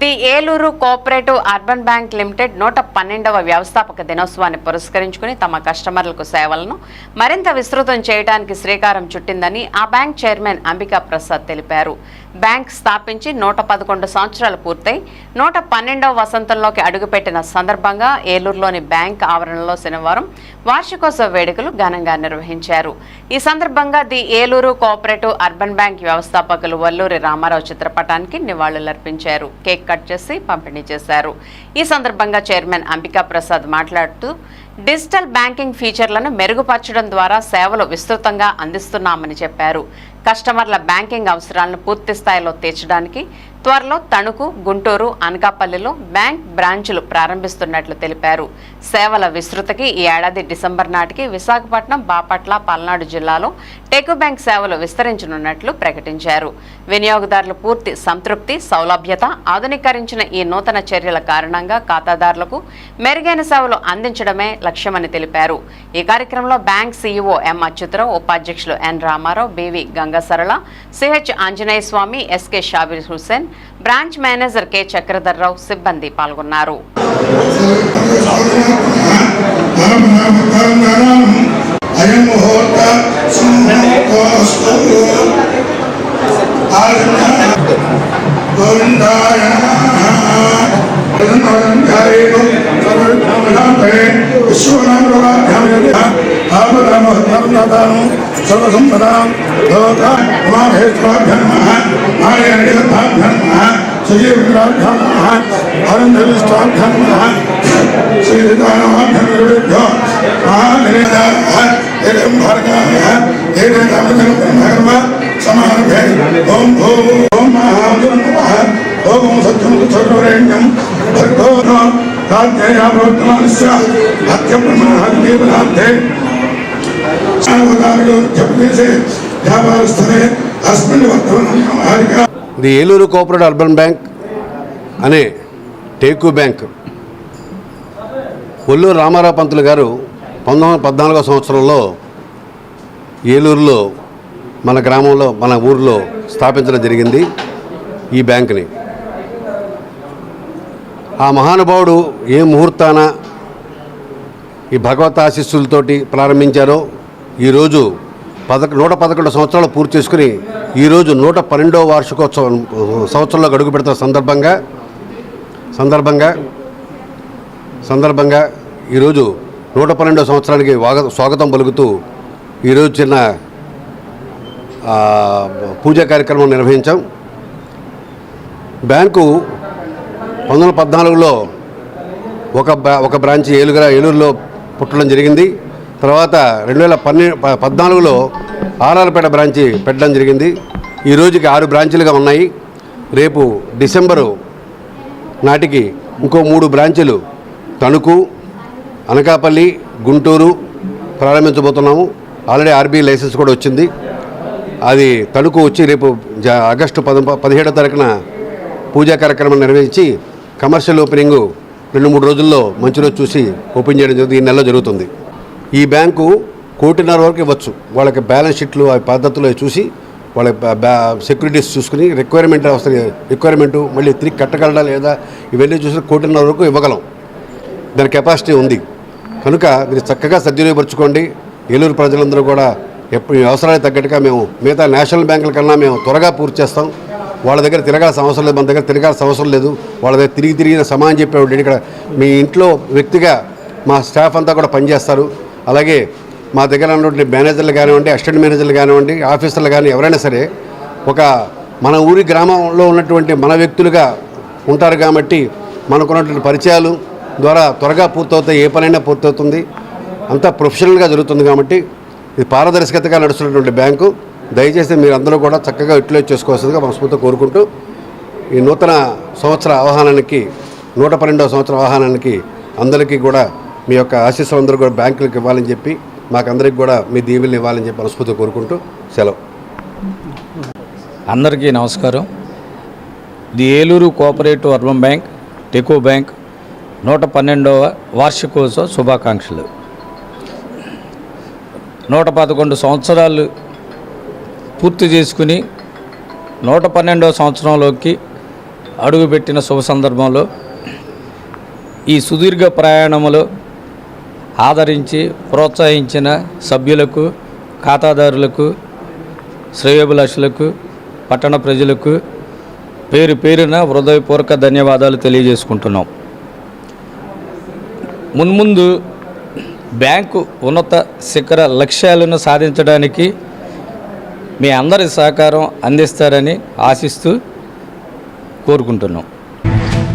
The Eluru cooperative urban bank limited నూట పన్నెండవ వ్యవస్థాపక దినోత్సవాన్ని పురస్కరించుకుని తమ కస్టమర్లకు సేవలను మరింత విస్తృతం చేయడానికి శ్రీకారం చుట్టిందని ఆ బ్యాంక్ చైర్మన్ అంబికా ప్రసాద్ తెలిపారు. బ్యాంక్ స్థాపించి నూట పదకొండు సంవత్సరాలు పూర్తయి నూట పన్నెండవ వసంతంలోకి అడుగుపెట్టిన సందర్భంగా ఏలూరులోని బ్యాంక్ ఆవరణలో శనివారం వార్షికోత్సవ వేడుకలు ఘనంగా నిర్వహించారు. ఈ సందర్భంగా the Eluru cooperative urban bank వ్యవస్థాపకులు వల్లూరి రామారావు చిత్రపటానికి నివాళులర్పించారు. కేక్ కట్ చేసి పంపిణీ చేశారు. ఈ సందర్భంగా చైర్మన్ అంబికా ప్రసాద్ మాట్లాడుతూ డిజిటల్ బ్యాంకింగ్ ఫీచర్లను మెరుగుపరచడం ద్వారా సేవలు విస్తృతంగా అందిస్తున్నామని చెప్పారు. కస్టమర్ల బ్యాంకింగ్ అవసరాలను పూర్తి స్థాయిలో తీర్చడానికి త్వరలో తణుకు గుంటూరు అనకాపల్లిలో బ్యాంక్ బ్రాంచులు ప్రారంభిస్తున్నట్లు తెలిపారు. సేవల విస్తృతకి ఈ ఏడాది డిసెంబర్ నాటికి విశాఖపట్నం బాపట్ల పల్నాడు జిల్లాలో టెకు బ్యాంక్ సేవలు విస్తరించనున్నట్లు ప్రకటించారు. వినియోగదారులు పూర్తి సంతృప్తి సౌలభ్యత ఆధునీకరించిన ఈ నూతన చర్యల కారణంగా ఖాతాదారులకు మెరుగైన సేవలు అందించడమే లక్ష్యమని తెలిపారు. ఈ కార్యక్రమంలో బ్యాంక్ సీఈఓ ఎం అచ్యుతరావు ఉపాధ్యక్షులు N Ramarao BV Gangasarala CH Anjaneya Swamy SK Shabbir Hussain branch manager K. Chakradharrao సిబ్బంది పాల్గొన్నారు. అయం श्री रुद्राक्षम हरंधर स्वाक्षम श्री रुद्राक्षमेभ्यो महानिरेदम भर्गम समारभे ओम भो ओम महाभुम ओम सत्यम सर्वरेण्यम भर्गो राज्ञया प्रवर्तमानस्य हत्यप्रमाणहत्यपराधे सर्वकार्योद्यपदेशे व्यापारस्थले अस्मिन् वर्तमानं Harika the Eluru cooperative urban bank అనే టేకు బ్యాంక్. ఒల్లూరు రామారావు పంతులు గారు పంతొమ్మిది పద్నాలుగో సంవత్సరంలో ఏలూరులో మన గ్రామంలో మన ఊరిలో స్థాపించడం జరిగింది ఈ బ్యాంక్ని. ఆ మహానుభావుడు ఏ ముహూర్తాన ఈ భగవత్ ఆశీస్సులతోటి ప్రారంభించారో ఈరోజు పదక నూట పదకొండు సంవత్సరాలు పూర్తి చేసుకుని ఈరోజు నూట పన్నెండవ వార్షికోత్సవం సంవత్సరంలో గడుగు పెడుతున్న సందర్భంగా సందర్భంగా సందర్భంగా ఈరోజు నూట పన్నెండవ సంవత్సరానికి స్వాగతం పలుకుతూ ఈరోజు చిన్న పూజా కార్యక్రమం నిర్వహించాం. బ్యాంకు పంతొమ్మిది వందల పద్నాలుగులో ఒక బ్రా- ఒక బ్రాంచ్ ఏలుగురా ఏలూరులో పుట్టడం జరిగింది. తర్వాత రెండు వేల పన్నె పద్నాలుగులో ఆర్ఆర్పేట బ్రాంచి పెట్టడం జరిగింది. ఈ రోజుకి ఆరు బ్రాంచీలుగా ఉన్నాయి. రేపు డిసెంబరు నాటికి ఇంకో మూడు బ్రాంచీలు తణుకు అనకాపల్లి గుంటూరు ప్రారంభించబోతున్నాము. ఆల్రెడీ ఆర్బీఐ లైసెన్స్ కూడా వచ్చింది. అది తణుకు వచ్చి రేపు ఆగస్టు పద పదిహేడో తారీఖున పూజా కార్యక్రమం నిర్వహించి కమర్షియల్ ఓపెనింగ్ రెండు మూడు రోజుల్లో మంచి రోజు చూసి ఓపెన్ చేయడం జరుగుతుంది ఈ నెలలో జరుగుతుంది. ఈ బ్యాంకు కోటిన్నర వరకు ఇవ్వచ్చు. వాళ్ళకి బ్యాలెన్స్ షీట్లు ఆ పద్ధతులు చూసి వాళ్ళ సెక్యూరిటీస్ చూసుకుని రిక్వైర్మెంట్ వస్తుంది రిక్వైర్మెంట్ మళ్ళీ తిరిగి కట్టగలడా లేదా ఇవన్నీ చూసి కోటిన్నర వరకు ఇవ్వగలం. దాని కెపాసిటీ ఉంది. కనుక మీరు చక్కగా సద్వినియోగపరచుకోండి. ఏలూరు ప్రజలందరూ కూడా ఎప్పుడు అవసరానికి తగ్గట్టుగా మేము మిగతా నేషనల్ బ్యాంకుల కన్నా మేము త్వరగా పూర్తి చేస్తాం. వాళ్ళ దగ్గర తిరగాల్సిన అవసరం లేదు. మన దగ్గర తిరగాల్సిన అవసరం లేదు. వాళ్ళ దగ్గర తిరిగి తిరిగిన సమానం చెప్పేవాడు ఇక్కడ మీ ఇంట్లో వ్యక్తిగా మా స్టాఫ్ అంతా కూడా పనిచేస్తారు. అలాగే మా దగ్గర ఉన్నటువంటి మేనేజర్లు కానివ్వండి అసిస్టెంట్ మేనేజర్లు కానివ్వండి ఆఫీసర్లు కానీ ఎవరైనా సరే ఒక మన ఊరి గ్రామంలో ఉన్నటువంటి మన వ్యక్తులుగా ఉంటారు కాబట్టి మనకున్నటువంటి పరిచయాలు ద్వారా త్వరగా పూర్తవుతాయి ఏ పనైనా పూర్తవుతుంది. అంతా ప్రొఫెషనల్గా జరుగుతుంది కాబట్టి ఇది పారదర్శకతగా నడుస్తున్నటువంటి బ్యాంకు. దయచేసి మీరు అందరూ కూడా చక్కగా యూటిలైజ్ చేసుకోవాల్సిందిగా మనస్ఫూర్తిగా కోరుకుంటూ ఈ నూతన సంవత్సర ఆహ్వానానికి నూట పన్నెండవ సంవత్సర ఆహ్వానానికి అందరికీ కూడా మీ యొక్క ఆశీస్సులు అందరూ కూడా బ్యాంకులకు ఇవ్వాలని చెప్పి మాకందరికి కూడా మీ దీవెల్ని ఇవ్వాలని చెప్పి మనస్ఫూర్తిగా కోరుకుంటూ సెలవు. అందరికీ నమస్కారం. The Eluru cooperative urban bank టెకో bank నూట పన్నెండవ వార్షికోత్సవ శుభాకాంక్షలు. నూట పదకొండు సంవత్సరాలు పూర్తి చేసుకుని నూట పన్నెండవ సంవత్సరంలోకి అడుగుపెట్టిన శుభ సందర్భంలో ఈ సుదీర్ఘ ప్రయాణములో ఆదరించి ప్రోత్సహించిన సభ్యులకు ఖాతాదారులకు శ్రేయోభిలాషులకు పట్టణ ప్రజలకు పేరు పేరున హృదయపూర్వక ధన్యవాదాలు తెలియజేసుకుంటున్నాం. మున్ముందు బ్యాంకు ఉన్నత శిఖర లక్ష్యాలను సాధించడానికి మీ అందరి సహకారం అందిస్తారని ఆశిస్తూ కోరుకుంటున్నాం.